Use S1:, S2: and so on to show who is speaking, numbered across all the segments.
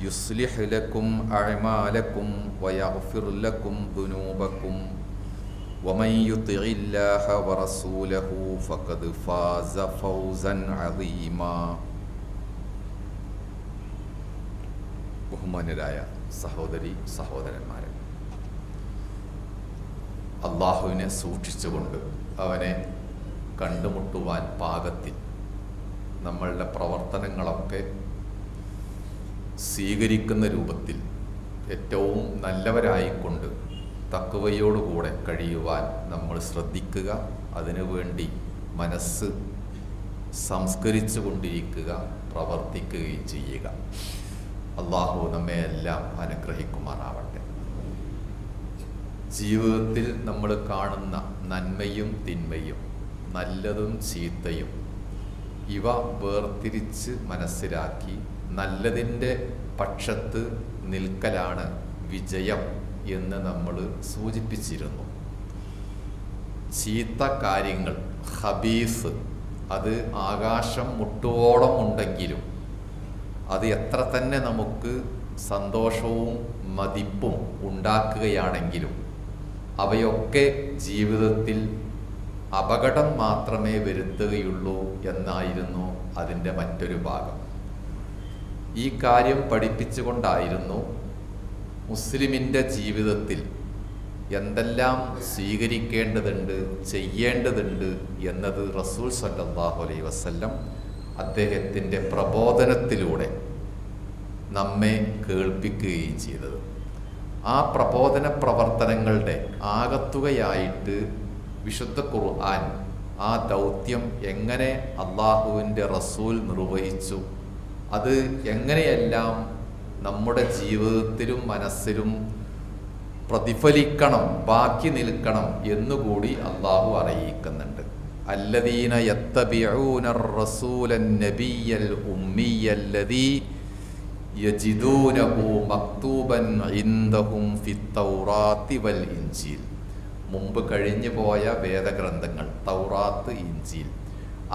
S1: يصلح لكم أعمالكم ويغفر لكم ذنوبكم ومن يطع الله ورسوله فقد فاز فوزا عظيما ബഹുമാന്യരായ സഹോദരി സഹോദരന്മാരെ അള്ളാഹുവിനെ സൂക്ഷിച്ചുകൊണ്ട് അവനെ കണ്ടുമുട്ടുവാൻ പാകത്തിൽ നമ്മളുടെ പ്രവർത്തനങ്ങളൊക്കെ സ്വീകരിക്കുന്ന രൂപത്തിൽ ഏറ്റവും നല്ലവരായിക്കൊണ്ട് തക്കവയോടുകൂടെ കഴിയുവാൻ നമ്മൾ ശ്രദ്ധിക്കുക അതിനുവേണ്ടി മനസ്സ് സംസ്കരിച്ചുകൊണ്ടിരിക്കുക പ്രവർത്തിക്കുകയും ചെയ്യുക. അള്ളാഹു നമ്മെ എല്ലാം അനുഗ്രഹിക്കുമാറാവട്ടെ. ജീവിതത്തിൽ നമ്മൾ കാണുന്ന നന്മയും തിന്മയും നല്ലതും ചീത്തയും ഇവ വേർതിരിച്ച് മനസ്സിലാക്കി നല്ലതിന്റെ പക്ഷത്ത് നിൽക്കലാണ് വിജയം എന്ന് നമ്മൾ സൂചിപ്പിച്ചിരുന്നു. ചീത്ത കാര്യങ്ങൾ ഹബീസ് അത് ആകാശം മുട്ടുവോളം ഉണ്ടെങ്കിലും അത് എത്ര തന്നെ നമുക്ക് സന്തോഷവും മതിപ്പും ഉണ്ടാക്കുകയാണെങ്കിലും അവയൊക്കെ ജീവിതത്തിൽ അപകടം മാത്രമേ വരുത്തുകയുള്ളൂ എന്നായിരുന്നു അതിന്റെ മറ്റൊരു ഭാഗം. ഈ കാര്യം പഠിപ്പിച്ചുകൊണ്ടായിരുന്നു മുസ്ലിമിന്റെ ജീവിതത്തിൽ എന്തെല്ലാം സ്വീകരിക്കേണ്ടതുണ്ട് ചെയ്യേണ്ടതുണ്ട് എന്നത് റസൂൽ സല്ലാഹു അലൈ വസ്ല്ലം അദ്ദേഹത്തിന്റെ പ്രബോധനത്തിലൂടെ നമ്മെ കേൾപ്പിക്കുകയും ചെയ്തത്. ആ പ്രബോധന പ്രവർത്തനങ്ങളുടെ ആകത്തുകയായിട്ട് വിശുദ്ധ ഖുർആൻ ആ ദൗത്യം എങ്ങനെ അള്ളാഹുവിന്റെ റസൂൽ നിർവഹിച്ചു അത് എങ്ങനെയെല്ലാം നമ്മുടെ ജീവിതത്തിലും മനസ്സിലും പ്രതിഫലിക്കണം ബാക്കി നിൽക്കണം എന്നുകൂടി അള്ളാഹു അറിയിക്കുന്നുണ്ട്. അല്ലദീന യത്തബിഊന റസൂലൻ നബിയൽ ഉമ്മിയല്ലദീ യജിദൂനഹു മക്തൂബൻ ഇന്ദഹും ഫിത്തൗറാത്തി വൽ ഇഞ്ചീൽ മുമ്പ് കഴിഞ്ഞു പോയ വേദഗ്രന്ഥങ്ങൾ തൗറാത്ത് ഇഞ്ചീൽ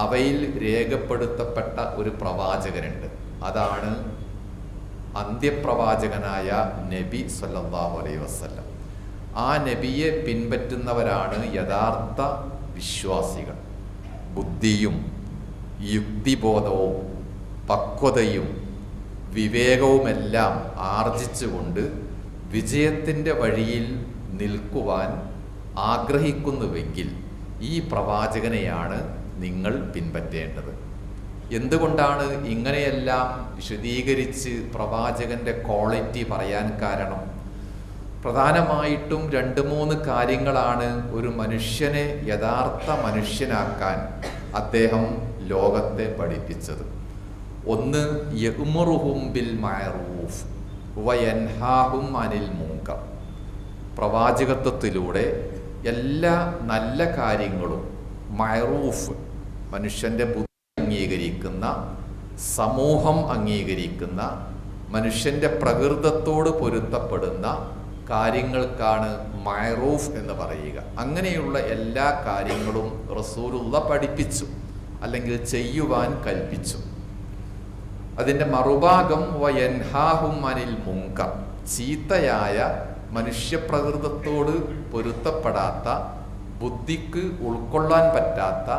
S1: അവയിൽ രേഖപ്പെടുത്തപ്പെട്ട ഒരു പ്രവാചകനുണ്ട്. അതാണ് അന്ത്യപ്രവാചകനായ നബി സല്ലാഹു അലൈ വസല്ലം. ആ നബിയെ പിൻപറ്റുന്നവരാണ് യഥാർത്ഥ വിശ്വാസികൾ. ബുദ്ധിയും യുക്തിബോധവും പക്വതയും വിവേകവുമെല്ലാം ആർജിച്ചുകൊണ്ട് വിജയത്തിന്റെ വഴിയിൽ നിൽക്കുവാൻ ആഗ്രഹിക്കുന്നുവെങ്കിൽ ഈ പ്രവാചകനെയാണ് നിങ്ങൾ പിൻപറ്റേണ്ടത്. എന്തുകൊണ്ടാണ് ഇങ്ങനെയെല്ലാം വിശദീകരിച്ച് പ്രവാചകന്റെ ക്വാളിറ്റി പറയാൻ കാരണം? പ്രധാനമായിട്ടും രണ്ട് മൂന്ന് കാര്യങ്ങളാണ് ഒരു മനുഷ്യനെ യഥാർത്ഥ മനുഷ്യനാക്കാൻ അദ്ദേഹം ലോകത്തെ പഠിപ്പിച്ചത്. ഒന്ന് യഹ്മുറുഹും ബിൽ മയറൂഫ് വയൻഹാഹും അനിൽ മൂങ്ക പ്രവാചകത്വത്തിലൂടെ എല്ലാ നല്ല കാര്യങ്ങളും മയറൂഫ് മനുഷ്യന്റെ അംഗീകരിക്കുന്ന സമൂഹം അംഗീകരിക്കുന്ന മനുഷ്യന്റെ പ്രകൃതത്തോട് പൊരുത്തപ്പെടുന്ന കാര്യങ്ങൾക്കാണ് മൈറൂഫ് എന്ന് പറയുക. അങ്ങനെയുള്ള എല്ലാ കാര്യങ്ങളും റസൂലുള്ള പഠിപ്പിച്ചു അല്ലെങ്കിൽ ചെയ്യുവാൻ കൽപ്പിച്ചു. അതിന്റെ മറുഭാഗം വയൻഹാഹും അനിൽ മുങ്ക ചീത്തയായ മനുഷ്യപ്രകൃതത്തോട് പൊരുത്തപ്പെടാത്ത ബുദ്ധിക്ക് ഉൾക്കൊള്ളാൻ പറ്റാത്ത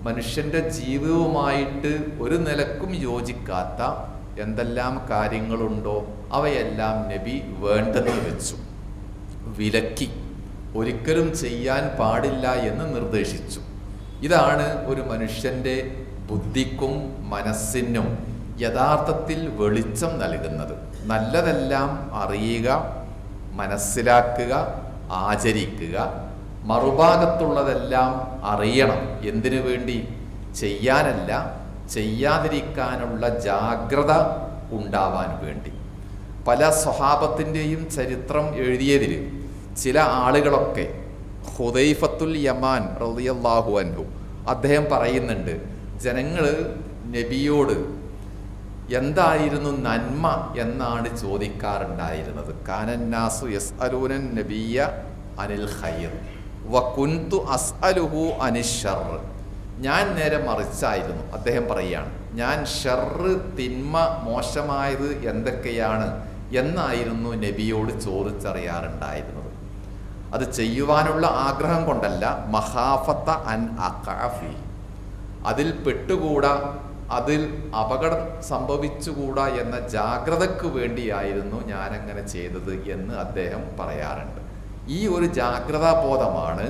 S1: മനുഷ്യന്റെ ജീവിതവുമായിട്ട് ഒരു നിലക്കും യോജിക്കാത്ത എന്തെല്ലാം കാര്യങ്ങളുണ്ടോ അവയെല്ലാം നബി വേണ്ടെന്ന് വെച്ചു. വിലക്കി. ഒരിക്കലും ചെയ്യാൻ പാടില്ല എന്ന് നിർദ്ദേശിച്ചു. ഇതാണ് ഒരു മനുഷ്യന്റെ ബുദ്ധിക്കും മനസ്സിനും യഥാർത്ഥത്തിൽ വെളിച്ചം നൽകുന്നത്. നല്ലതെല്ലാം അറിയുക മനസ്സിലാക്കുക ആചരിക്കുക മറുഭാഗത്തുള്ളതെല്ലാം അറിയണം. എന്തിനു വേണ്ടി? ചെയ്യാനല്ല ചെയ്യാതിരിക്കാനുള്ള ജാഗ്രത ഉണ്ടാവാൻ വേണ്ടി. പല സ്വഭാവത്തിന്റെയും ചരിത്രം എഴുതിയതിൽ ചില ആളുകളൊക്കെ ഹുദൈഫത്തുൽ യമാൻ റളിയല്ലാഹു അൻഹു അദ്ദേഹം പറയുന്നുണ്ട് ജനങ്ങൾ നബിയോട് എന്തായിരുന്നു നന്മ എന്നാണ് ചോദിക്കാറുണ്ടായിരുന്നത്. കാനന്നാസു യസ് അലൂനൻ നബിയ അനിൽ ഖൈർ. വകുന്തു അസ്അലുഹു അനിഷർ ഞാൻ നേരെ മറിച്ചായിരുന്നു. അദ്ദേഹം പറയുകയാണ് ഞാൻ ഷർറ് തിന്മ മോശമായത് എന്തൊക്കെയാണ് എന്നായിരുന്നു നബിയോട് ചോദിച്ചറിയാറുണ്ടായിരുന്നത്. അത് ചെയ്യുവാനുള്ള ആഗ്രഹം കൊണ്ടല്ല മഹാഫത്ത അൻ അക്കാഫി അതിൽ പെട്ടുകൂടാ അതിൽ അപകടം സംഭവിച്ചുകൂടാ എന്ന ജാഗ്രതക്ക് വേണ്ടിയായിരുന്നു ഞാനങ്ങനെ ചെയ്തത് എന്ന് അദ്ദേഹം പറയാറുണ്ട്. ഈ ഒരു ജാഗ്രതാ ബോധമാണ്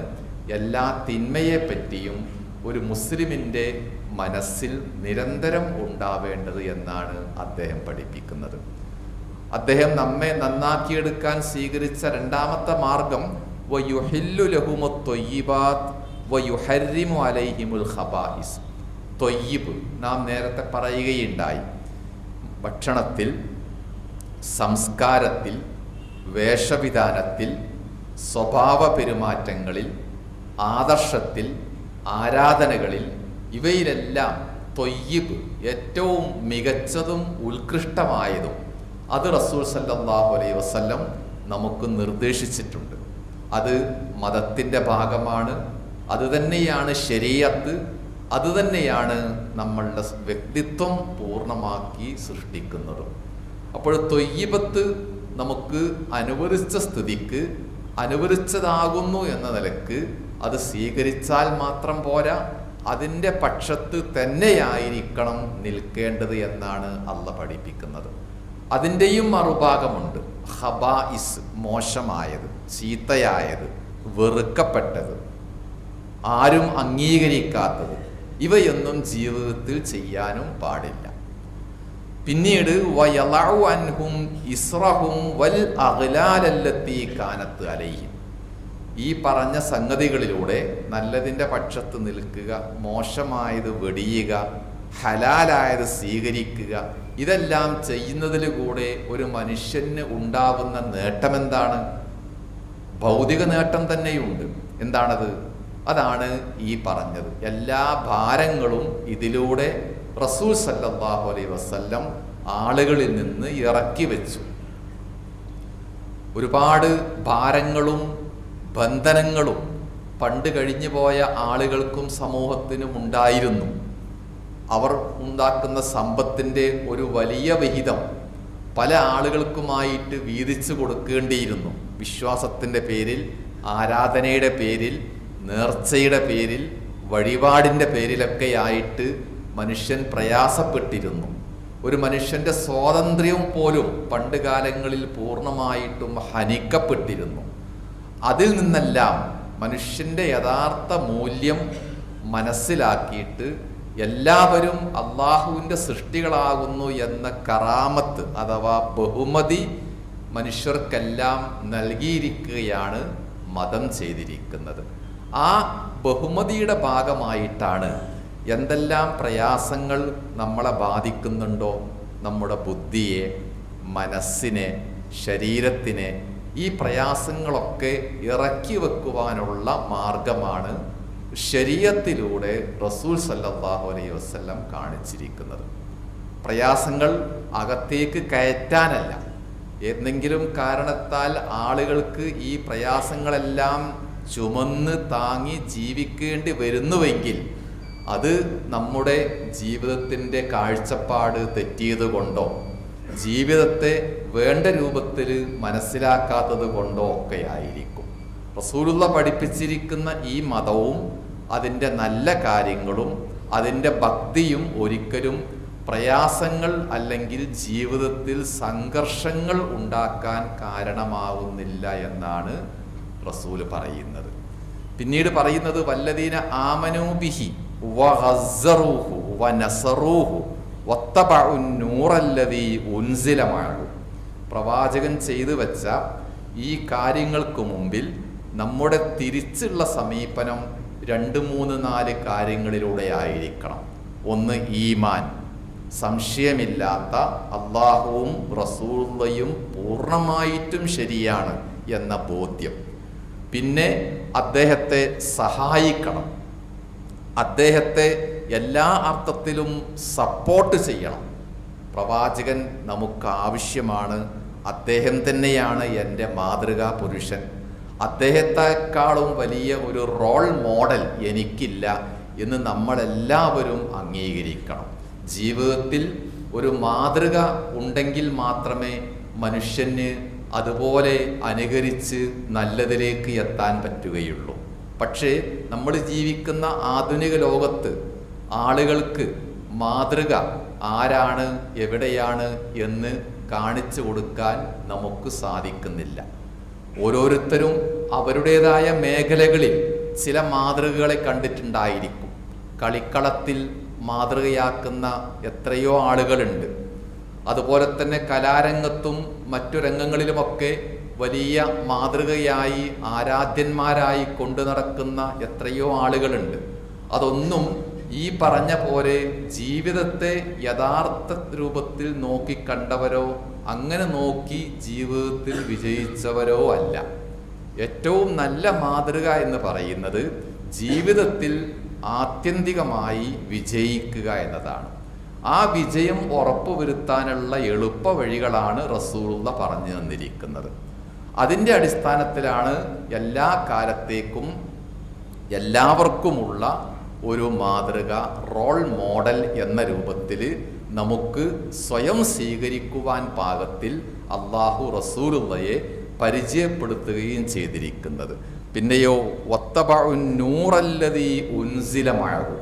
S1: എല്ലാ തിന്മയെ പറ്റിയും ഒരു മുസ്ലിമിന്റെ മനസ്സിൽ നിരന്തരം ഉണ്ടാവേണ്ടത് എന്നാണ് അദ്ദേഹം പഠിപ്പിക്കുന്നത്. അദ്ദേഹം നമ്മെ നന്നാക്കിയെടുക്കാൻ സ്വീകരിച്ച രണ്ടാമത്തെ മാർഗം വയുഹില്ലു ലഹുമു തൊയ്യിബാത്ത് വയുഹരിമു അലൈഹിമുൽ ഹബാഹിസ് തൊയ്യിബ് നാം നേരത്തെ പറയുകയുണ്ടായി. ഭക്ഷണത്തിൽ സംസ്കാരത്തിൽ വേഷവിധാനത്തിൽ സ്വഭാവ പെരുമാറ്റങ്ങളിൽ ആദർശത്തിൽ ആരാധനകളിൽ ഇവയിലെല്ലാം തൊയ്യിബ് ഏറ്റവും മികച്ചതും ഉത്കൃഷ്ടമായതും അത് റസൂൽ സല്ലാഹു അലൈ വസ്ല്ലം നമുക്ക് നിർദ്ദേശിച്ചിട്ടുണ്ട്. അത് മതത്തിന്റെ ഭാഗമാണ് അത് തന്നെയാണ് ശരീഅത്ത് അത് തന്നെയാണ് നമ്മളുടെ വ്യക്തിത്വം പൂർണമാക്കി സൃഷ്ടിക്കുന്നതും. അപ്പോൾ തൊയ്യിബത്ത് നമുക്ക് അനുവദിച്ച സ്ഥിതിക്ക് അനുവദിച്ചതാകുന്നു എന്ന നിലയ്ക്ക് അത് സ്വീകരിച്ചാൽ മാത്രം പോരാ. അതിന്റെ പക്ഷത്ത് തന്നെയായിരിക്കണം നിൽക്കേണ്ടത് എന്നാണ് അല്ല പഠിപ്പിക്കുന്നത്. അതിന്റെയും മറുഭാഗമുണ്ട്. ഹബായിസ് മോശമായത് ചീത്തയായത് വെറുക്കപ്പെട്ടത് ആരും അംഗീകരിക്കാത്തത്. ഇവയൊന്നും ജീവിതത്തിൽ ചെയ്യാനും പാടില്ല. പിന്നീട് ഇസ്റഹും വൽ ഈ പറഞ്ഞ സംഗതികളിലൂടെ നല്ലതിന്റെ പക്ഷത്ത് നിൽക്കുക മോശമായത് വെടിയുക ഹലാലായത് സ്വീകരിക്കുക ഇതെല്ലാം ചെയ്യുന്നതിലൂടെ ഒരു മനുഷ്യന് ഉണ്ടാവുന്ന നേട്ടം എന്താണ് ഭൗതിക നേട്ടം തന്നെയുണ്ട്. എന്താണത്? അതാണ് ഈ പറഞ്ഞത്. എല്ലാ ഭാരങ്ങളും ഇതിലൂടെ റസൂൽ സല്ലാഹു അലൈ വസ്ല്ലം ആളുകളിൽ നിന്ന് ഇറക്കി വെച്ചു. ഒരുപാട് ഭാരങ്ങളും ബന്ധനങ്ങളും പണ്ട് കഴിഞ്ഞു പോയ ആളുകൾക്കും സമൂഹത്തിനും ഉണ്ടായിരുന്നു. അവർ ഉണ്ടാക്കുന്ന സമ്പത്തിന്റെ ഒരു വലിയ വിഹിതം പല ആളുകൾക്കുമായിട്ട് വീതിച്ചു കൊടുക്കേണ്ടിയിരുന്നു. വിശ്വാസത്തിന്റെ പേരിൽ ആരാധനയുടെ പേരിൽ നേർച്ചയുടെ പേരിൽ വഴിപാടിന്റെ പേരിലൊക്കെ ആയിട്ട് മനുഷ്യൻ പ്രയാസപ്പെട്ടിരുന്നു. ഒരു മനുഷ്യന്റെ സ്വാതന്ത്ര്യം പോലും പണ്ട് കാലങ്ങളിൽ പൂർണമായിട്ടും ഹനിക്കപ്പെട്ടിരുന്നു. അതിൽ നിന്നെല്ലാം മനുഷ്യന്റെ യഥാർത്ഥ മൂല്യം മനസ്സിലാക്കിയിട്ട് എല്ലാവരും അള്ളാഹുവിന്റെ സൃഷ്ടികളാകുന്നു എന്ന കറാമത്ത് അഥവാ ബഹുമതി മനുഷ്യർക്കെല്ലാം നൽകിയിരിക്കുകയാണ് മതം ചെയ്തിരിക്കുന്നത്. ആ ബഹുമതിയുടെ ഭാഗമായിട്ടാണ് എന്തെല്ലാം പ്രയാസങ്ങൾ നമ്മളെ ബാധിക്കുന്നുണ്ടോ? നമ്മുടെ ബുദ്ധിയെ മനസ്സിനെ ശരീരത്തിനെ ഈ പ്രയാസങ്ങളൊക്കെ ഇറക്കി വെക്കുവാനുള്ള മാർഗമാണ് ശരീരത്തിലൂടെ റസൂൽ സല്ലാഹു അലൈഹി വസല്ലം കാണിച്ചിരിക്കുന്നത്. പ്രയാസങ്ങൾ അകത്തേക്ക് കയറ്റാനല്ല. എന്തെങ്കിലും കാരണത്താൽ ആളുകൾക്ക് ഈ പ്രയാസങ്ങളെല്ലാം ചുമന്ന് താങ്ങി ജീവിക്കേണ്ടി വരുന്നുവെങ്കിൽ അത് നമ്മുടെ ജീവിതത്തിന്റെ കാഴ്ചപ്പാട് തെറ്റിയത് കൊണ്ടോ ജീവിതത്തെ വേണ്ട രൂപത്തിൽ മനസ്സിലാക്കാത്തത് കൊണ്ടോ ഒക്കെ ആയിരിക്കും റസൂലുള്ള പഠിപ്പിച്ചിരിക്കുന്ന ഈ മതവും അതിന്റെ നല്ല കാര്യങ്ങളും അതിന്റെ ഭക്തിയും ഒരിക്കലും പ്രയാസങ്ങൾ അല്ലെങ്കിൽ ജീവിതത്തിൽ സംഘർഷങ്ങൾ ഉണ്ടാക്കാൻ കാരണമാവുന്നില്ല എന്നാണ് റസൂൽ പറയുന്നത്. പിന്നീട് പറയുന്നത് വല്ലതീന ആമനൂബിഹി പ്രവാചകൻ ചെയ്തു വെച്ച ഈ കാര്യങ്ങൾക്ക് മുമ്പിൽ നമ്മുടെ തിരിച്ചുള്ള സമീപനം രണ്ട് മൂന്ന് നാല് കാര്യങ്ങളിലൂടെ ആയിരിക്കണം ഒന്ന് ഈമാൻ. സംശയമില്ലാത്ത അള്ളാഹുവും റസൂള്ളയും പൂർണമായിട്ടും ശരിയാണ് എന്ന ബോധ്യം. പിന്നെ അദ്ദേഹത്തെ സഹായിക്കണം. അദ്ദേഹത്തെ എല്ലാ അർത്ഥത്തിലും സപ്പോർട്ട് ചെയ്യണം. പ്രവാചകൻ നമുക്ക് ആവശ്യമാണ്. അദ്ദേഹം തന്നെയാണ് എന്റെ മാതൃകാ പുരുഷൻ. അദ്ദേഹത്തെക്കാളും വലിയ ഒരു റോൾ മോഡൽ എനിക്കില്ല എന്ന് നമ്മളെല്ലാവരും അംഗീകരിക്കണം. ജീവിതത്തിൽ ഒരു മാതൃക ഉണ്ടെങ്കിൽ മാത്രമേ മനുഷ്യന് അതുപോലെ അനുകരിച്ച് നല്ലതിലേക്ക് എത്താൻ പറ്റുകയുള്ളൂ. പക്ഷേ നമ്മൾ ജീവിക്കുന്ന ആധുനിക ലോകത്ത് ആളുകൾക്ക് മാതൃക ആരാണ് എവിടെയാണ് എന്ന് കാണിച്ചു കൊടുക്കാൻ നമുക്ക് സാധിക്കുന്നില്ല. ഓരോരുത്തരും അവരുടേതായ മേഖലകളിൽ ചില മാതൃകകളെ കണ്ടിട്ടുണ്ടായിരിക്കും. കളിക്കളത്തിൽ മാതൃകയാക്കുന്ന എത്രയോ ആളുകളുണ്ട്. അതുപോലെ തന്നെ കലാരംഗത്തും മറ്റു രംഗങ്ങളിലുമൊക്കെ വലിയ മാതൃകയായി ആരാധ്യന്മാരായി കൊണ്ടു നടക്കുന്ന എത്രയോ ആളുകളുണ്ട്. അതൊന്നും ഈ പറഞ്ഞ പോലെ ജീവിതത്തെ യഥാർത്ഥ രൂപത്തിൽ നോക്കി കണ്ടവരോ അങ്ങനെ നോക്കി ജീവിതത്തിൽ വിജയിച്ചവരോ അല്ല. ഏറ്റവും നല്ല മാതൃക എന്ന് പറയുന്നത് ജീവിതത്തിൽ ആത്യന്തികമായി വിജയിക്കുക എന്നതാണ്. ആ വിജയം ഉറപ്പുവരുത്താനുള്ള എളുപ്പ വഴികളാണ് റസൂള പറഞ്ഞു തന്നിരിക്കുന്നത്. അതിന്റെ അടിസ്ഥാനത്തിലാണ് എല്ലാ കാലത്തേക്കും എല്ലാവർക്കുമുള്ള ഒരു മാതൃക റോൾ മോഡൽ എന്ന രൂപത്തിൽ നമുക്ക് സ്വയം സ്വീകരിക്കുവാൻ പാകത്തിൽ അള്ളാഹു റസൂലുള്ളയെ പരിചയപ്പെടുത്തുകയും ചെയ്തിരിക്കുന്നത്. പിന്നെയോ നൂറല്ലതീ ഉൻസിലമാകും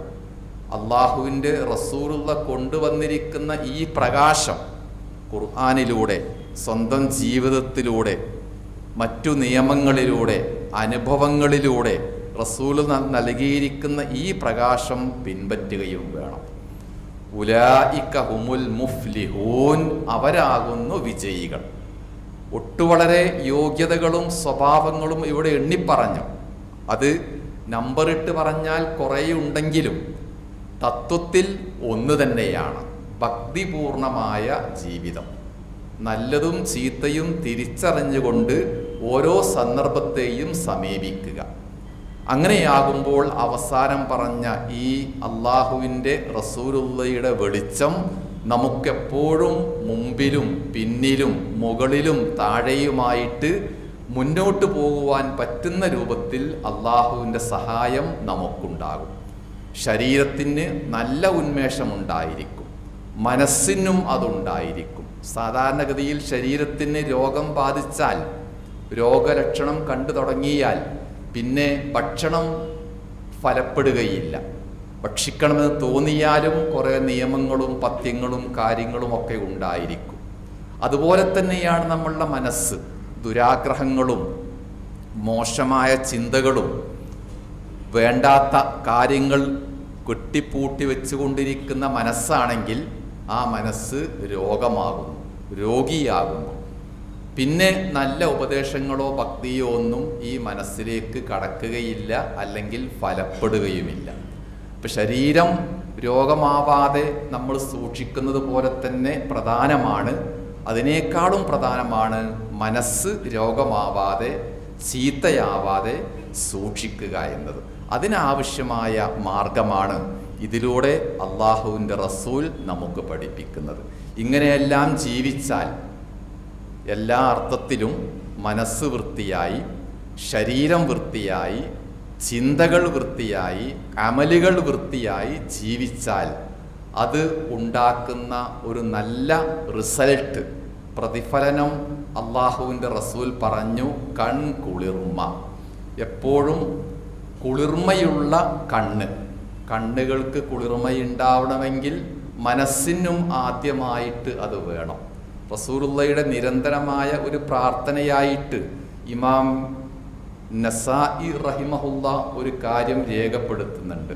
S1: അള്ളാഹുവിന്റെ റസൂലുള്ള കൊണ്ടുവന്നിരിക്കുന്ന ഈ പ്രകാശം ഖുർആാനിലൂടെ സ്വന്തം ജീവിതത്തിലൂടെ മറ്റു നിയമങ്ങളിലൂടെ അനുഭവങ്ങളിലൂടെ റസൂൽ നൽകിയിരിക്കുന്ന ഈ പ്രകാശം പിൻപറ്റുകയും വേണം. ഉലായിക്ക ഹുമുൽ മുഫ്ലിഹൂൻ അവരാകുന്നു വിജയികൾ. ഒട്ടുവളരെ യോഗ്യതകളും സ്വഭാവങ്ങളും ഇവിടെ എണ്ണിപ്പറഞ്ഞു. അത് നമ്പറിട്ട് പറഞ്ഞാൽ കുറേ ഉണ്ടെങ്കിലും തത്വത്തിൽ ഒന്ന് തന്നെയാണ്. ഭക്തിപൂർണമായ ജീവിതം. നല്ലതും ചീത്തയും തിരിച്ചറിഞ്ഞുകൊണ്ട് ഓരോ സന്ദർഭത്തെയും സമീപിക്കുക. അങ്ങനെയാകുമ്പോൾ അവസാനം പറഞ്ഞ ഈ അള്ളാഹുവിന്റെ റസൂലുള്ളയുടെ വെളിച്ചം നമുക്കെപ്പോഴും മുമ്പിലും പിന്നിലും മുകളിലും താഴെയുമായിട്ട് മുന്നോട്ട് പോകുവാൻ പറ്റുന്ന രൂപത്തിൽ അള്ളാഹുവിന്റെ സഹായം നമുക്കുണ്ടാകും. ശരീരത്തിന് നല്ല ഉന്മേഷമുണ്ടായിരിക്കും. മനസ്സിനും അതുണ്ടായിരിക്കും. സാധാരണഗതിയിൽ ശരീരത്തിന് രോഗം ബാധിച്ചാൽ രോഗലക്ഷണം കണ്ടു തുടങ്ങിയാൽ പിന്നെ ഭക്ഷണം ഫലപ്പെടുകയില്ല. ഭക്ഷിക്കണമെന്ന് തോന്നിയാലും കുറേ നിയമങ്ങളും പഥ്യങ്ങളും കാര്യങ്ങളും ഒക്കെ ഉണ്ടായിരിക്കും. അതുപോലെ തന്നെയാണ് നമ്മളുടെ മനസ്സ്. ദുരാഗ്രഹങ്ങളും മോശമായ ചിന്തകളും വേണ്ടാത്ത കാര്യങ്ങൾ കെട്ടിപ്പൂട്ടി വെച്ചുകൊണ്ടിരിക്കുന്ന മനസ്സാണെങ്കിൽ ആ മനസ്സ് രോഗമാകുന്നു രോഗിയാകുന്നു. പിന്നെ നല്ല ഉപദേശങ്ങളോ ഭക്തിയോ ഒന്നും ഈ മനസ്സിലേക്ക് കടക്കുകയില്ല അല്ലെങ്കിൽ ഫലപ്പെടുകയുമില്ല. ഇപ്പം ശരീരം രോഗമാവാതെ നമ്മൾ സൂക്ഷിക്കുന്നത് പോലെ തന്നെ പ്രധാനമാണ്. അതിനേക്കാളും പ്രധാനമാണ് മനസ്സ് രോഗമാവാതെ ചീത്തയാവാതെ സൂക്ഷിക്കുക എന്നത്. അതിനാവശ്യമായ മാർഗമാണ് ഇതിലൂടെ അള്ളാഹുവിന്റെ റസൂൽ നമുക്ക് പഠിപ്പിക്കുന്നത്. ഇങ്ങനെയെല്ലാം ജീവിച്ചാൽ എല്ലാ അർത്ഥത്തിലും മനസ്സ് വൃത്തിയായി ശരീരം വൃത്തിയായി ചിന്തകൾ വൃത്തിയായി അമലുകൾ വൃത്തിയായി ജീവിച്ചാൽ അത് ഉണ്ടാക്കുന്ന ഒരു നല്ല റിസൾട്ട് പ്രതിഫലനം അള്ളാഹുവിന്റെ റസൂൽ പറഞ്ഞു കൺ കുളിർമ. എപ്പോഴും കുളിർമയുള്ള കണ്ണ്. കണ്ണുകൾക്ക് കുളിർമയുണ്ടാവണമെങ്കിൽ മനസ്സിനും ആദ്യമായിട്ട് അത് വേണം. റസൂറുള്ളയുടെ നിരന്തരമായ ഒരു പ്രാർത്ഥനയായിട്ട് ഇമാം നസായി റഹിമഹുല്ല ഒരു കാര്യം രേഖപ്പെടുത്തുന്നുണ്ട്.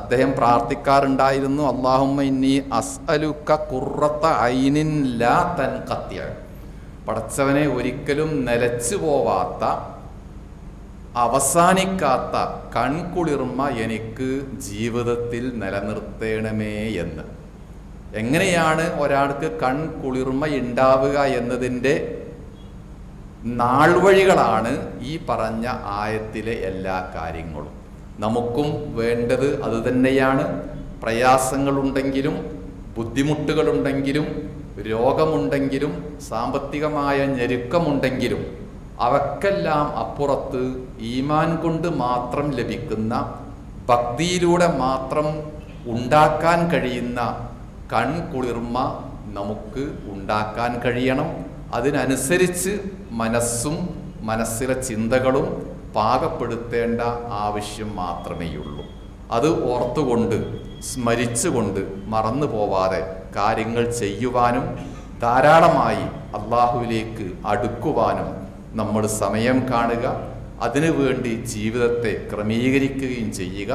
S1: അദ്ദേഹം പ്രാർത്ഥിക്കാറുണ്ടായിരുന്നു അള്ളാഹുമ്മ ഇന്നി അസ്അലുക്ക കുറത്ത ഐനിൻ ലാ തൻ കത്യ പടച്ചവനെ ഒരിക്കലും നിലച്ചു പോവാത്ത അവസാനിക്കാത്ത കൺകുളിർമ എനിക്ക് ജീവിതത്തിൽ നിലനിർത്തേണമേ എന്ന്. എങ്ങനെയാണ് ഒരാൾക്ക് കൺകുളിർമ ഉണ്ടാവുക എന്നതിന്റെ നാൾവഴികളാണ് ഈ പറഞ്ഞ ആയത്തിലെ എല്ലാ കാര്യങ്ങളും. നമുക്കും വേണ്ടത് അതുതന്നെയാണ് പ്രയാസങ്ങളുണ്ടെങ്കിലും ബുദ്ധിമുട്ടുകളുണ്ടെങ്കിലും രോഗമുണ്ടെങ്കിലും സാമ്പത്തികമായ ഞെരുക്കമുണ്ടെങ്കിലും അവക്കെല്ലാം അപ്പുറത്ത് ഈമാൻ കൊണ്ട് മാത്രം ലഭിക്കുന്ന ഭക്തിയിലൂടെ മാത്രം ഉണ്ടാക്കാൻ കഴിയുന്ന കൺകുളിർമ നമുക്ക് ഉണ്ടാക്കാൻ കഴിയണം. അതിനനുസരിച്ച് മനസ്സും മനസ്സിലെ ചിന്തകളും പാകപ്പെടുത്തേണ്ട ആവശ്യം മാത്രമേയുള്ളൂ. അത് ഓർത്തുകൊണ്ട് സ്മരിച്ചുകൊണ്ട് മറന്നു പോവാതെ കാര്യങ്ങൾ ചെയ്യുവാനും ധാരാളമായി അള്ളാഹുവിലേക്ക് അടുക്കുവാനും നമ്മൾ സമയം കാണുക അതിനുവേണ്ടി ജീവിതത്തെ ക്രമീകരിക്കുകയും ചെയ്യുക.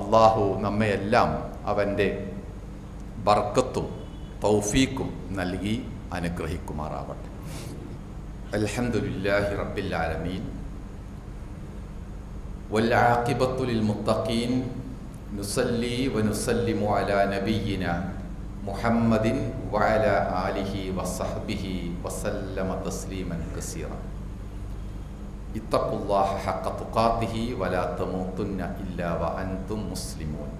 S1: അള്ളാഹു നമ്മയെല്ലാം അവന്റെ ബർക്കത്തും തൗഫീക്കും നൽകി അനുഗ്രഹിക്കുമാറാവട്ടെ. അലഹമുല്ലാഹി റബ്ബില്ലാലമീൻ വല്ലാഖിബത്തുലിൽ മുത്തഖീൻ നുസല്ലി വനുസല്ലിമു അല നബീന മുഹമ്മദിൻ വാല ആലിഹി വസഹബിഹി വസല്ലമ തസ്ലീമൻ കസീറ. ഇത്തഖുല്ലാഹ ഹഖ തുഖാത്തിഹി വലാ തമൂത്തുന്ന ഇല്ലാ വ അൻതും മുസ്ലിമൂൻ.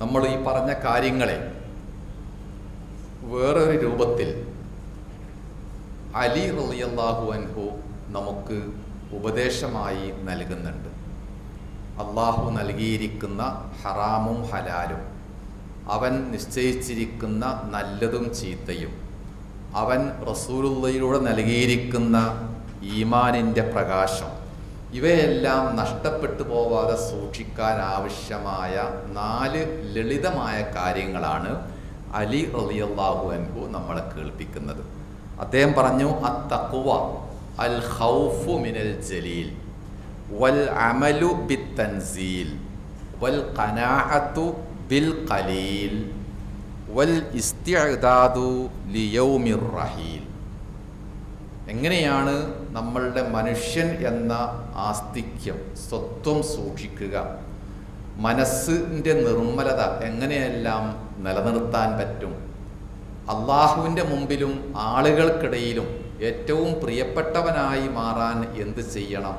S1: നമ്മൾ ഈ പറഞ്ഞ കാര്യങ്ങളെ വേറൊരു രൂപത്തിൽ അലി റളിയല്ലാഹു അൻഹു നമുക്ക് ഉപദേശമായി നൽകുന്നുണ്ട്. അള്ളാഹു നൽകിയിരിക്കുന്ന ഹറാമും ഹലാലും അവൻ നിശ്ചയിച്ചിരിക്കുന്ന നല്ലതും ചീത്തയും അവൻ റസൂലുള്ളയിലൂടെ നൽകിയിരിക്കുന്ന ഈമാനിന്റെ പ്രകാശം. ഇവയെല്ലാം നഷ്ടപ്പെട്ടു പോവാതെ സൂക്ഷിക്കാൻ ആവശ്യമായ നാല് ലളിതമായ കാര്യങ്ങളാണ് അലി റളിയല്ലാഹു അൻഹു നമ്മളെ കേൾപ്പിക്കുന്നത്. അദ്ദേഹം പറഞ്ഞു അ അത്തഖ്വ അൽ ഹൗഫു മിനൽ ജലീൽ വൽ അമലു ബിത്തൻസീൽ വൽ കനാഹത്തു ബിൽ ഖലീൽ. വൽ റഹീൽ എങ്ങനെയാണ് നമ്മളുടെ മനുഷ്യൻ എന്ന ആസ്തിക്യം സ്വത്വം സൂക്ഷിക്കുക? മനസ്സിന്റെ നിർമ്മലത എങ്ങനെയെല്ലാം നിലനിർത്താൻ പറ്റും? അള്ളാഹുവിന്റെ മുമ്പിലും ആളുകൾക്കിടയിലും ഏറ്റവും പ്രിയപ്പെട്ടവനായി മാറാൻ എന്ത് ചെയ്യണം?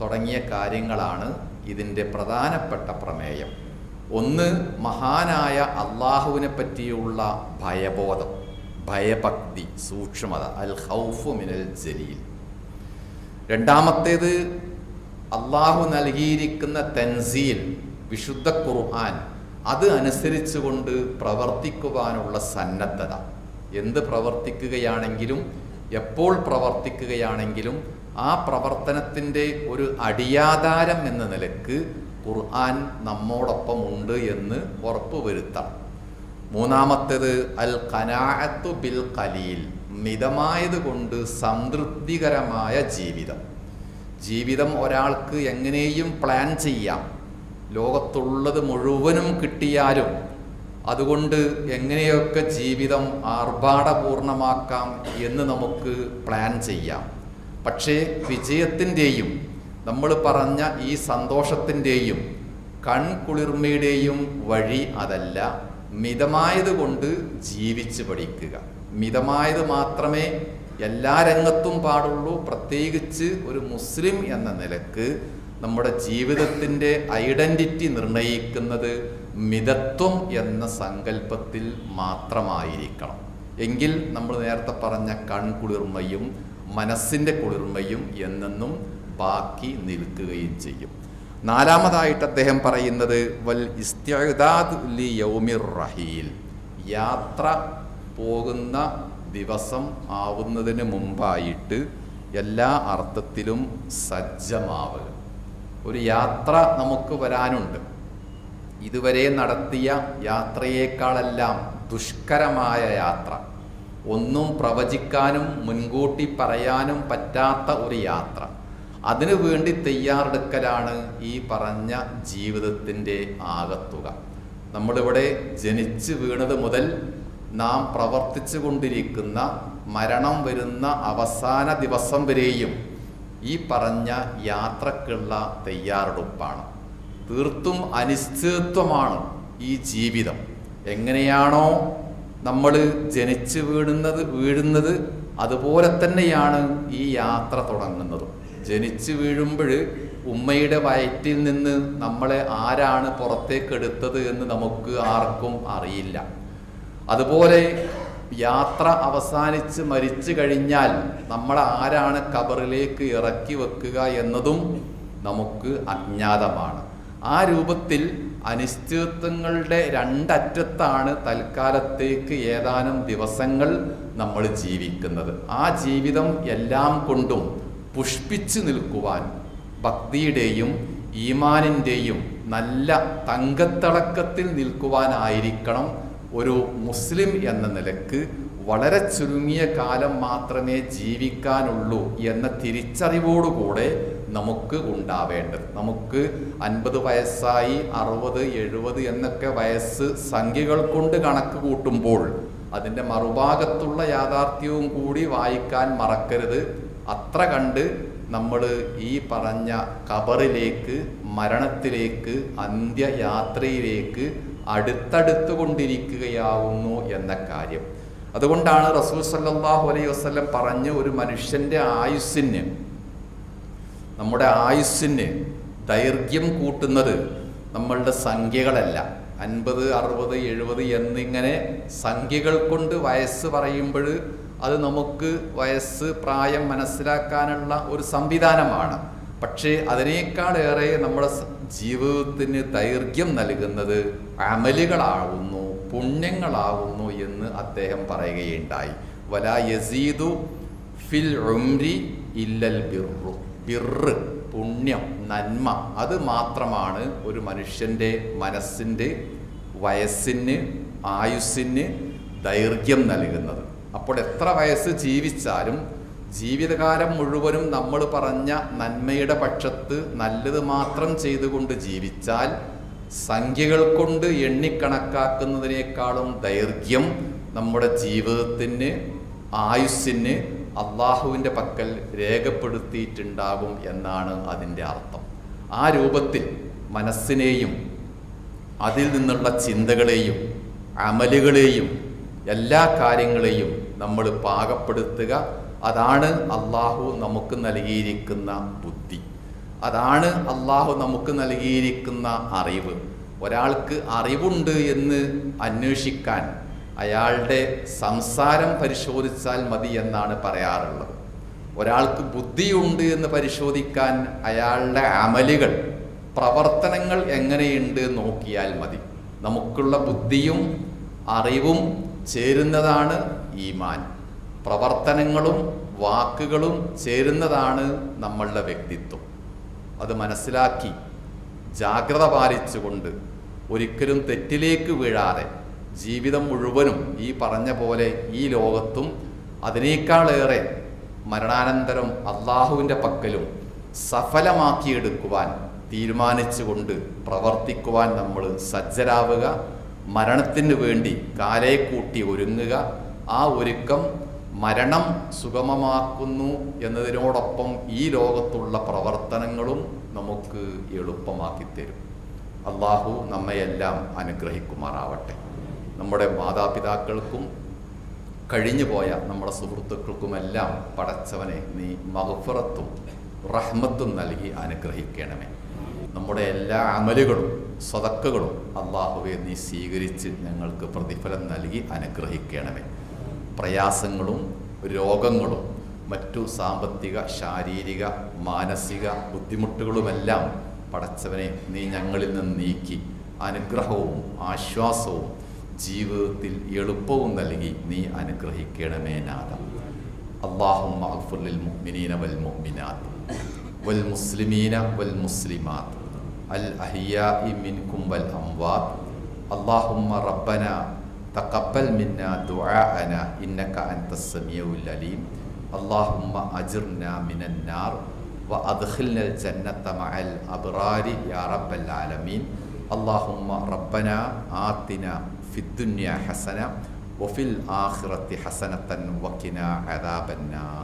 S1: തുടങ്ങിയ കാര്യങ്ങളാണ് ഇതിന്റെ പ്രധാനപ്പെട്ട പ്രമേയം. ഒന്ന് മഹാനായ അള്ളാഹുവിനെ പറ്റിയുള്ള ഭയബോധം ഭയഭക്തി സൂക്ഷ്മത അൽ ഹൗഫു മിനൽ ജലീൽ. രണ്ടാമത്തേത് അള്ളാഹു നൽകിയിരിക്കുന്ന തൻസീൽ വിശുദ്ധ ഖുർആൻ അത് അനുസരിച്ചുകൊണ്ട് പ്രവർത്തിക്കുവാനുള്ള സന്നദ്ധത. എന്ത് പ്രവർത്തിക്കുകയാണെങ്കിലും എപ്പോൾ പ്രവർത്തിക്കുകയാണെങ്കിലും ആ പ്രവർത്തനത്തിന്റെ ഒരു അടിയാധാരം എന്ന നിലയ്ക്ക് ഖുർആൻ നമ്മോടൊപ്പം ഉണ്ട് എന്ന് ഉറപ്പുവരുത്താം. മൂന്നാമത്തേത് അൽ കനാഅത്തു ബിൽ കലീൽ മിതമായത് കൊണ്ട് സംതൃപ്തികരമായ ജീവിതം. ജീവിതം ഒരാൾക്ക് എങ്ങനെയും പ്ലാൻ ചെയ്യാം. ലോകത്തുള്ളത് മുഴുവനും കിട്ടിയാലും അതുകൊണ്ട് എങ്ങനെയൊക്കെ ജീവിതം ആർഭാടപൂർണമാക്കാം എന്ന് നമുക്ക് പ്ലാൻ ചെയ്യാം. പക്ഷേ വിജയത്തിന്റെയും നമ്മൾ പറഞ്ഞ ഈ സന്തോഷത്തിന്റെയും കൺകുളിർമയുടെയും വഴി അതല്ല. മിതമായത് കൊണ്ട് ജീവിച്ച് പഠിക്കുക. മിതമായത് മാത്രമേ എല്ലാ രംഗത്തും പാടുള്ളൂ. പ്രത്യേകിച്ച് ഒരു മുസ്ലിം എന്ന നിലയ്ക്ക് നമ്മുടെ ജീവിതത്തിന്റെ ഐഡന്റിറ്റി നിർണയിക്കുന്നത് മിതത്വം എന്ന സങ്കല്പത്തിൽ മാത്രമായിരിക്കണം. എങ്കിൽ നമ്മൾ നേരത്തെ പറഞ്ഞ കൺകുളിർമയും മനസ്സിന്റെ കുളിർമയും എന്നെന്നും ബാക്കി നിൽക്കുകയും ചെയ്യും. നാലാമതായിട്ട് അദ്ദേഹം പറയുന്നത് വൽ ഇസ്തിഅദാദ് ലി യൗമിർ റഹീൽ. യാത്ര പോകുന്ന ദിവസം ആവുന്നതിന് മുമ്പായിട്ട് എല്ലാ അർത്ഥത്തിലും സജ്ജമാവുക ഒരു യാത്ര നമുക്ക് വരാനുണ്ട്. ഇതുവരെ നടത്തിയ യാത്രയേക്കാളെല്ലാം ദുഷ്കരമായ യാത്ര. ഒന്നും പ്രവചിക്കാനും മുൻകൂട്ടി പറയാനും പറ്റാത്ത ഒരു യാത്ര. അതിനു വേണ്ടി തയ്യാറെടുക്കലാണ് ഈ പറഞ്ഞ ജീവിതത്തിന്റെ ആകത്തുക. നമ്മളിവിടെ ജനിച്ച് വീണത് മുതൽ നാം പ്രവർത്തിച്ചു കൊണ്ടിരിക്കുന്ന മരണം വരുന്ന അവസാന ദിവസം വരെയും ഈ പറഞ്ഞ യാത്രക്കുള്ള തയ്യാറെടുപ്പാണ്. തീർത്തും അനിശ്ചിതത്വമാണ് ഈ ജീവിതം. എങ്ങനെയാണോ നമ്മൾ ജനിച്ച് വീഴുന്നത് വീഴുന്നത് അതുപോലെ തന്നെയാണ് ഈ യാത്ര തുടങ്ങുന്നതും. ജനിച്ച് വീഴുമ്പോൾ ഉമ്മയുടെ വയറ്റിൽ നിന്ന് നമ്മളെ ആരാണ് പുറത്തേക്ക് എടുത്തത് എന്ന് നമുക്ക് ആർക്കും അറിയില്ല. അതുപോലെ യാത്ര അവസാനിച്ച് മരിച്ചു കഴിഞ്ഞാൽ നമ്മളെ ആരാണ് കബറിലേക്ക് ഇറക്കി വെക്കുക എന്നതും നമുക്ക് അജ്ഞാതമാണ്. ആ രൂപത്തിൽ അനിശ്ചിതത്വങ്ങളുടെ രണ്ടറ്റത്താണ് തൽക്കാലത്തേക്ക് ഏതാനും ദിവസങ്ങൾ നമ്മൾ ജീവിക്കുന്നത്. ആ ജീവിതം എല്ലാം കൊണ്ടും പുഷ്പിച്ചു നിൽക്കുവാൻ ഭക്തിയുടെയും ഈമാനിന്റെയും നല്ല തങ്കത്തിളക്കത്തിൽ നിൽക്കുവാനായിരിക്കണം ഒരു മുസ്ലിം എന്ന നിലയ്ക്ക് വളരെ ചുരുങ്ങിയ കാലം മാത്രമേ ജീവിക്കാനുള്ളൂ എന്ന തിരിച്ചറിവോടുകൂടെ നമുക്ക് ഉണ്ടാവേണ്ടത്. നമുക്ക് അൻപത് വയസ്സായി അറുപത് എഴുപത് എന്നൊക്കെ വയസ്സ് സംഖ്യകൾ കൊണ്ട് കണക്ക് കൂട്ടുമ്പോൾ അതിന്റെ മറുഭാഗത്തുള്ള യാഥാർത്ഥ്യവും കൂടി വായിക്കാൻ മറക്കരുത്. അത്ര കണ്ട് നമ്മൾ ഈ പറഞ്ഞ കബറിലേക്ക് മരണത്തിലേക്ക് അന്ത്യയാത്രയിലേക്ക് അടുത്തടുത്ത് കൊണ്ടിരിക്കുകയാവുന്നു എന്ന കാര്യം. അതുകൊണ്ടാണ് റസൂൽ സല്ലാഹു അലൈഹി വസ്ലം പറഞ്ഞ് ഒരു മനുഷ്യന്റെ ആയുസ്സിന് നമ്മുടെ ആയുസ്സിന് ദൈർഘ്യം കൂട്ടുന്നത് നമ്മളുടെ സംഖ്യകളല്ല. അൻപത് അറുപത് എഴുപത് എന്നിങ്ങനെ സംഖ്യകൾ കൊണ്ട് വയസ്സ് പറയുമ്പോൾ അത് നമുക്ക് വയസ്സ് പ്രായം മനസ്സിലാക്കാനുള്ള ഒരു സംവിധാനമാണ്. പക്ഷേ അതിനേക്കാളേറെ നമ്മുടെ ജീവിതത്തിന് ദൈർഘ്യം നൽകുന്നത് അമലുകളാകുന്നു പുണ്യങ്ങളാകുന്നു എന്ന് അദ്ദേഹം പറയുകയുണ്ടായി. വല യസീദു ഫിൽ ഉംരി ഇല്ലൽ ബിർറു. ബിർറ് പുണ്യം നന്മ അത് മാത്രമാണ് ഒരു മനുഷ്യന്റെ മനസ്സിന്റെ വയസ്സിന് ആയുസ്സിന് ദൈർഘ്യം നൽകുന്നത്. അപ്പോൾ എത്ര വയസ്സ് ജീവിച്ചാലും ജീവിതകാലം മുഴുവനും നമ്മൾ പറഞ്ഞ നന്മയുടെ പക്ഷത്ത് നല്ലത് മാത്രം ചെയ്തുകൊണ്ട് ജീവിച്ചാൽ സംഖ്യകൾ കൊണ്ട് എണ്ണിക്കണക്കാക്കുന്നതിനേക്കാളും ദൈർഘ്യം നമ്മുടെ ജീവിതത്തിന് ആയുസ്സിന് അള്ളാഹുവിന്റെ പക്കൽ രേഖപ്പെടുത്തിയിട്ടുണ്ടാകും എന്നാണ് അതിന്റെ അർത്ഥം. ആ രൂപത്തിൽ മനസ്സിനെയും അതിൽ നിന്നുള്ള ചിന്തകളെയും അമലുകളെയും എല്ലാ കാര്യങ്ങളെയും നമ്മൾ പാകപ്പെടുത്തുക. അതാണ് അള്ളാഹു നമുക്ക് നൽകിയിരിക്കുന്ന ബുദ്ധി. അതാണ് അള്ളാഹു നമുക്ക് നൽകിയിരിക്കുന്ന അറിവ്. ഒരാൾക്ക് അറിവുണ്ട് എന്ന് അന്വേഷിക്കാൻ അയാളുടെ സംസാരം പരിശോധിച്ചാൽ മതി എന്നാണ് പറയാറുള്ളത്. ഒരാൾക്ക് ബുദ്ധിയുണ്ട് എന്ന് പരിശോധിക്കാൻ അയാളുടെ അമലുകൾ പ്രവർത്തനങ്ങൾ എങ്ങനെയുണ്ട് നോക്കിയാൽ മതി. നമുക്കുള്ള ബുദ്ധിയും അറിവും ചേരുന്നതാണ് ഈമാൻ. പ്രവർത്തനങ്ങളും വാക്കുകളും ചേരുന്നതാണ് നമ്മളുടെ വ്യക്തിത്വം. അത് മനസ്സിലാക്കി ജാഗ്രത പാലിച്ചുകൊണ്ട് ഒരിക്കലും തെറ്റിലേക്ക് വീഴാതെ ജീവിതം മുഴുവനും ഈ പറഞ്ഞ പോലെ ഈ ലോകത്തും അതിനേക്കാളേറെ മരണാനന്തരം അള്ളാഹുവിന്റെ പക്കലും സഫലമാക്കിയെടുക്കുവാൻ തീരുമാനിച്ചുകൊണ്ട് പ്രവർത്തിക്കുവാൻ നമ്മൾ സജ്ജരാവുക മരണത്തിന് വേണ്ടി കാലേ കൂട്ടി ഒരുങ്ങുക ആ ഒരുക്കം മരണം സുഗമമാക്കുന്നു എന്നതിനോടൊപ്പം ഈ ലോകത്തുള്ള പ്രവർത്തനങ്ങളും നമുക്ക് എളുപ്പമാക്കി തരും. അള്ളാഹു നമ്മയെല്ലാം അനുഗ്രഹിക്കുമാറാവട്ടെ. നമ്മുടെ മാതാപിതാക്കൾക്കും കഴിഞ്ഞുപോയ നമ്മുടെ സുഹൃത്തുക്കൾക്കുമെല്ലാം പടച്ചവനെ നീ മഹഫറത്തും റഹ്മത്തും നൽകി അനുഗ്രഹിക്കണമേ. നമ്മുടെ എല്ലാ അമലുകളും സ്വതക്കുകളും അള്ളാഹുവെ നീ സ്വീകരിച്ച് ഞങ്ങൾക്ക് പ്രതിഫലം നൽകി അനുഗ്രഹിക്കണമേ. പ്രയാസങ്ങളും രോഗങ്ങളും മറ്റു സാമ്പത്തിക ശാരീരിക മാനസിക ബുദ്ധിമുട്ടുകളുമെല്ലാം പടച്ചവനെ നീ ഞങ്ങളിൽ നിന്ന് നീക്കി. അനുഗ്രഹവും ആശ്വാസവും ജീവിതത്തിൽ എളുപ്പവും നൽകി നീ അനുഗ്രഹിക്കണമേ നാഥ. അള്ളാഹും അഗ്ഫുലിൽ മുഅ്മിനീന വൽ മുഅ്മിനാത്ത് വൽ മുസ്ലിമീന വൽ മുസ്ലിമാത്ത് അൽ അഹിയാഇ മിൻകും വൽ അംവാത്ത് അള്ളാഹുമ്മ റബ്ബന تقبل منا دعاءنا إنك أنت السميع العليم اللهم أجرنا من النار وأدخلنا الجنة مع الأبرار يا رب العالمين اللهم ربنا آتنا في الدنيا حسنة وفي الآخرة حسنة وقنا عذاب النار